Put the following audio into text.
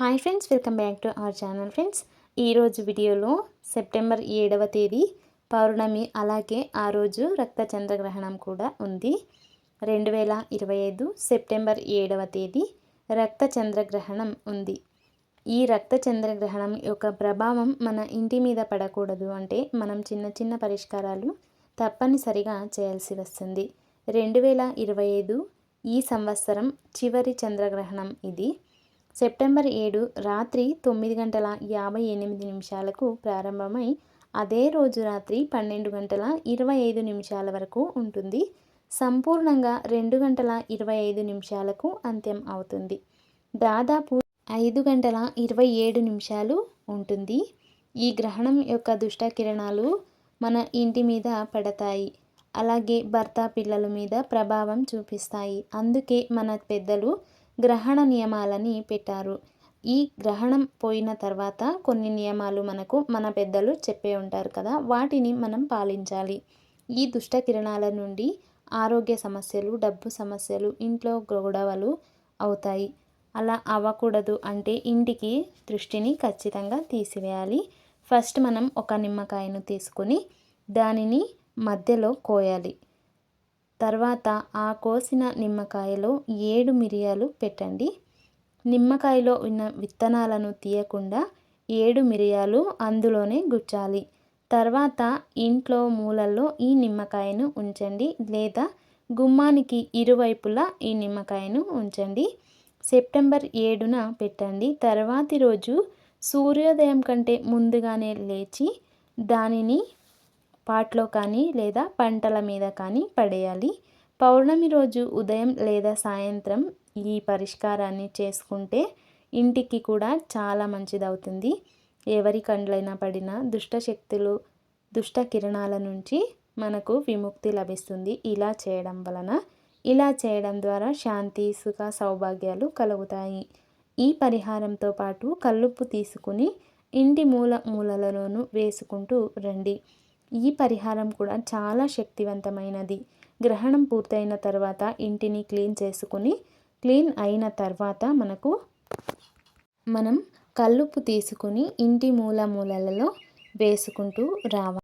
Hi friends welcome back to our channel friends ఈరోజు వీడియోలో September ఏడవ తేదీ పౌర్ణమి అలాగే ఆ రోజు రక్త చంద్రగ్రహణం కూడా ఉంది. రెండు వేల ఇరవై ఐదు సెప్టెంబర్ ఏడవ తేదీ రక్త చంద్రగ్రహణం ఉంది. ఈ రక్త చంద్రగ్రహణం యొక్క ప్రభావం మన ఇంటి మీద పడకూడదు అంటే మనం చిన్న చిన్న పరిష్కారాలు తప్పనిసరిగా చేయాల్సి వస్తుంది. రెండు వేల ఇరవై ఐదు ఈ సంవత్సరం చివరి చంద్రగ్రహణం ఇది. సెప్టెంబర్ ఏడు రాత్రి తొమ్మిది గంటల యాభై ఎనిమిది నిమిషాలకు ప్రారంభమై అదే రోజు రాత్రి పన్నెండు గంటల ఇరవై ఐదు నిమిషాల వరకు ఉంటుంది. సంపూర్ణంగా రెండు గంటల ఇరవై ఐదు నిమిషాలకు అంత్యం అవుతుంది. దాదాపు ఐదు గంటల ఇరవై ఏడు నిమిషాలు ఉంటుంది. ఈ గ్రహణం యొక్క దుష్ట కిరణాలు మన ఇంటి మీద పడతాయి. అలాగే భర్త పిల్లల మీద ప్రభావం చూపిస్తాయి. అందుకే మన పెద్దలు గ్రహణ నియమాలని పెట్టారు. ఈ గ్రహణం పోయిన తర్వాత కొన్ని నియమాలు మనకు మన పెద్దలు చెప్పే ఉంటారు కదా వాటిని మనం పాలించాలి. ఈ దుష్ట కిరణాల నుండి ఆరోగ్య సమస్యలు డబ్బు సమస్యలు ఇంట్లో గొడవలు అవుతాయి. అలా అవ్వకూడదు అంటే ఇంటికి దృష్టిని ఖచ్చితంగా తీసివేయాలి. ఫస్ట్ మనం ఒక నిమ్మకాయను తీసుకొని దానిని మధ్యలో కోయాలి. తర్వాత ఆ కోసిన నిమ్మకాయలో ఏడు మిరియాలు పెట్టండి. నిమ్మకాయలో ఉన్న విత్తనాలను తీయకుండా ఏడు మిరియాలు అందులోనే గుచ్చాలి. తర్వాత ఇంట్లో మూలల్లో ఈ నిమ్మకాయను ఉంచండి లేదా గుమ్మానికి ఇరువైపులా ఈ నిమ్మకాయను ఉంచండి. సెప్టెంబర్ ఏడున పెట్టండి. తర్వాతి రోజు సూర్యోదయం కంటే ముందుగానే లేచి దానిని పాట్లో కానీ లేదా పంటల మీద కానీ పడేయాలి. పౌర్ణమి రోజు ఉదయం లేదా సాయంత్రం ఈ పరిష్కారాన్ని చేసుకుంటే ఇంటికి కూడా చాలా మంచిదవుతుంది. ఎవరి కండ్లైనా పడిన దుష్ట శక్తులు దుష్ట కిరణాల నుంచి మనకు విముక్తి లభిస్తుంది. ఇలా చేయడం వలన ఇలా చేయడం ద్వారా శాంతి సుఖ సౌభాగ్యాలు కలుగుతాయి. ఈ పరిహారంతో పాటు కల్లుప్పు తీసుకుని ఇంటి మూల మూలలలోనూ వేసుకుంటూ రండి. ఈ పరిహారం కూడా చాలా శక్తివంతమైనది. గ్రహణం పూర్తయిన తర్వాత ఇంటిని క్లీన్ చేసుకుని క్లీన్ అయిన తర్వాత మనకు మనం కల్లుప్పు తీసుకుని ఇంటి మూల మూలలలో వేసుకుంటూ రావాలి.